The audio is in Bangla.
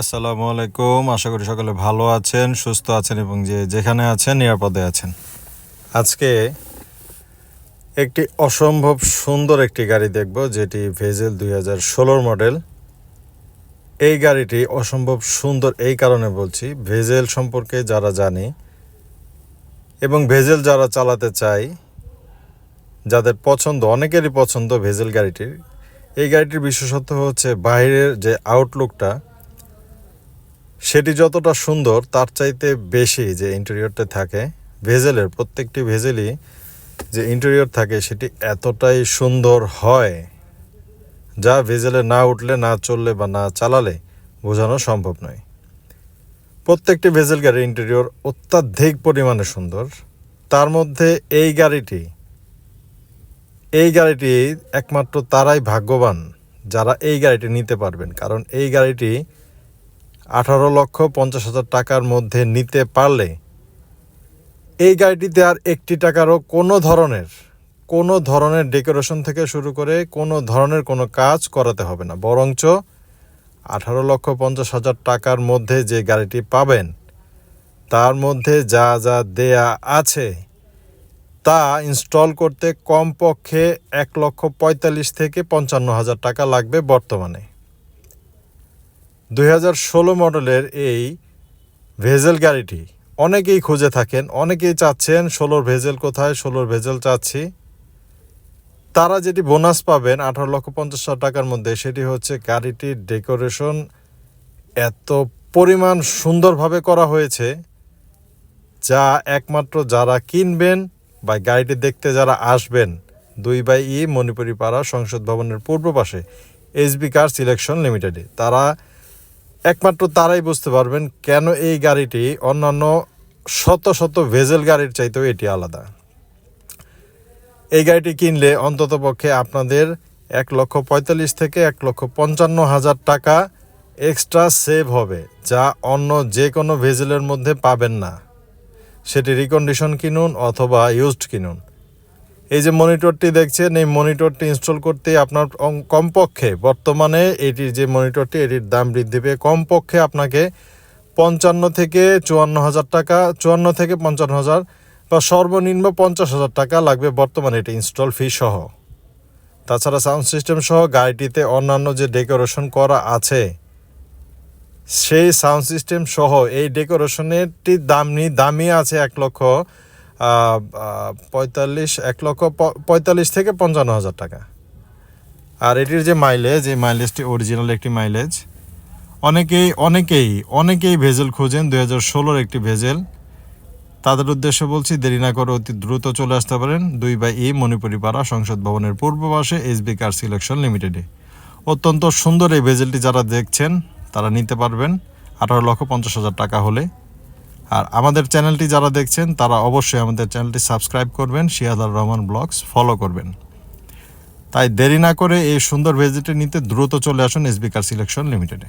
আসসালামু আলাইকুম। আশা করি সকলে ভালো আছেন, সুস্থ আছেন এবং যে যেখানে আছেন নিরাপদে আছেন। আজকে একটি অসম্ভব সুন্দর একটি গাড়ি দেখব, যেটি ভেজেল দুই হাজার ষোলোর মডেল। এই গাড়িটি অসম্ভব সুন্দর এই কারণে বলছি, ভেজেল সম্পর্কে যারা জানি এবং ভেজেল যারা চালাতে চায়, যাদের পছন্দ, অনেকেরই পছন্দ ভেজেল গাড়িটির। এই গাড়িটির বিশেষত্ব হচ্ছে বাইরের যে আউটলুকটা সেটি যতটা সুন্দর, তার চাইতে বেশি যে ইন্টেরিয়রটা থাকে, ভেজেলের প্রত্যেকটি ভেজেলই যে ইন্টেরিয়র থাকে সেটি এতটাই সুন্দর হয়, যা ভেজেলে না উঠলে, না চললে বা না চালালে বোঝানো সম্ভব নয়। প্রত্যেকটি ভেজেল গাড়ির ইন্টেরিয়র অত্যাধিক পরিমাণে সুন্দর। তার মধ্যে এই গাড়িটি এই গাড়িটি একমাত্র তারাই ভাগ্যবান যারা এই গাড়িটি নিতে পারবেন, কারণ এই গাড়িটি আঠারো লক্ষ পঞ্চাশ হাজার টাকার মধ্যে নিতে পারলে এই গাড়িটিতে আর একটি টাকারও কোনো ধরনের কোনো ধরনের ডেকোরেশন থেকে শুরু করে কোনো ধরনের কোনো কাজ করাতে হবে না। বরঞ্চ আঠারো লক্ষ পঞ্চাশ হাজার টাকার মধ্যে যে গাড়িটি পাবেন, তার মধ্যে যা যা দেয়া আছে তা ইনস্টল করতে কমপক্ষে এক লক্ষ পঁয়তাল্লিশ থেকে পঞ্চান্ন হাজার টাকা লাগবে বর্তমানে। দুই হাজার ষোলো মডেলের এই ভেজেল গাড়িটি অনেকেই খুঁজে থাকেন, অনেকেই চাচ্ছেন, ষোলোর ভেজেল কোথায়? ষোলোর ভেজেল চাচ্ছি। তারা যেটি বোনাস পাবেন আঠারো লক্ষ পঞ্চাশ হাজার টাকার মধ্যে, সেটি হচ্ছে গাড়িটির ডেকোরেশন এত পরিমাণ সুন্দরভাবে করা হয়েছে, যা একমাত্র যারা কিনবেন বা গাড়িটি দেখতে যারা আসবেন, দুই বাই ই মণিপুরি পাড়া সংসদ ভবনের পূর্ব পাশে, এসবি কার সিলেকশন লিমিটেডে। তারা একমাত্র তারাই বুঝতে পারবেন কেন এই গাড়িটি অন্যান্য শত শত ভেজেল গাড়ির চাইতেও এটি আলাদা। এই গাড়িটি কিনলে অন্ততপক্ষে আপনাদের এক লক্ষ পঁয়তাল্লিশ থেকে এক লক্ষ পঞ্চান্ন হাজার টাকা এক্সট্রা সেভ হবে, যা অন্য যে কোনো ভেজেলের মধ্যে পাবেন না। সেটি রিকন্ডিশন কিনুন অথবা ইউজড কিনুন। এই যে মনিটরটি দেখছেন, এই মনিটরটি ইনস্টল করতে আপনার কমপক্ষে বর্তমানে এটির যে মনিটরটি, এটির দাম বৃদ্ধি পেয়ে কমপক্ষে আপনাকে পঞ্চান্ন থেকে চুয়ান্ন হাজার টাকা, চুয়ান্ন থেকে পঞ্চান্ন হাজার বা সর্বনিম্ন পঞ্চাশ হাজার টাকা লাগবে বর্তমানে এটি ইনস্টল ফি সহ। তাছাড়া সাউন্ড সিস্টেম সহ গাড়িটিতে অন্যান্য যে ডেকোরেশন করা আছে, সেই সাউন্ড সিস্টেম সহ এই ডেকোরেশনেরটির দাম নি দামই আছে এক লক্ষ পঁয়তাল্লিশ, এক লক্ষ পঁয়তাল্লিশ থেকে পঞ্চান্ন হাজার টাকা। আর এটির যে মাইলেজ এই মাইলেজটি অরিজিনাল একটি মাইলেজ অনেকেই অনেকেই অনেকেই ভেজেল খোঁজেন দু হাজার ষোলোর একটি ভেজেল। তাদের উদ্দেশ্যে বলছি, দেরি না করে অতি দ্রুত চলে আসতে পারেন দুই বাই ই মণিপুরি পাড়া সংসদ ভবনের পূর্ব পাশে এসবি কার সিলেকশন লিমিটেডে। অত্যন্ত সুন্দর এই ভেজেলটি যারা দেখছেন, তারা নিতে পারবেন। আঠারো লক্ষ পঞ্চাশ হাজার টাকা হলে। আর আমাদের চ্যানেলটি যারা দেখছেন, তারা অবশ্যই আমাদের চ্যানেলটি সাবস্ক্রাইব করবেন শিয়াদার রহমান ব্লগস ফলো করবেন। তাই দেরি না করে এই সুন্দর ভেজিটে নিতে দ্রুত চলে আসুন এসবিকার সিলেকশন লিমিটেডে।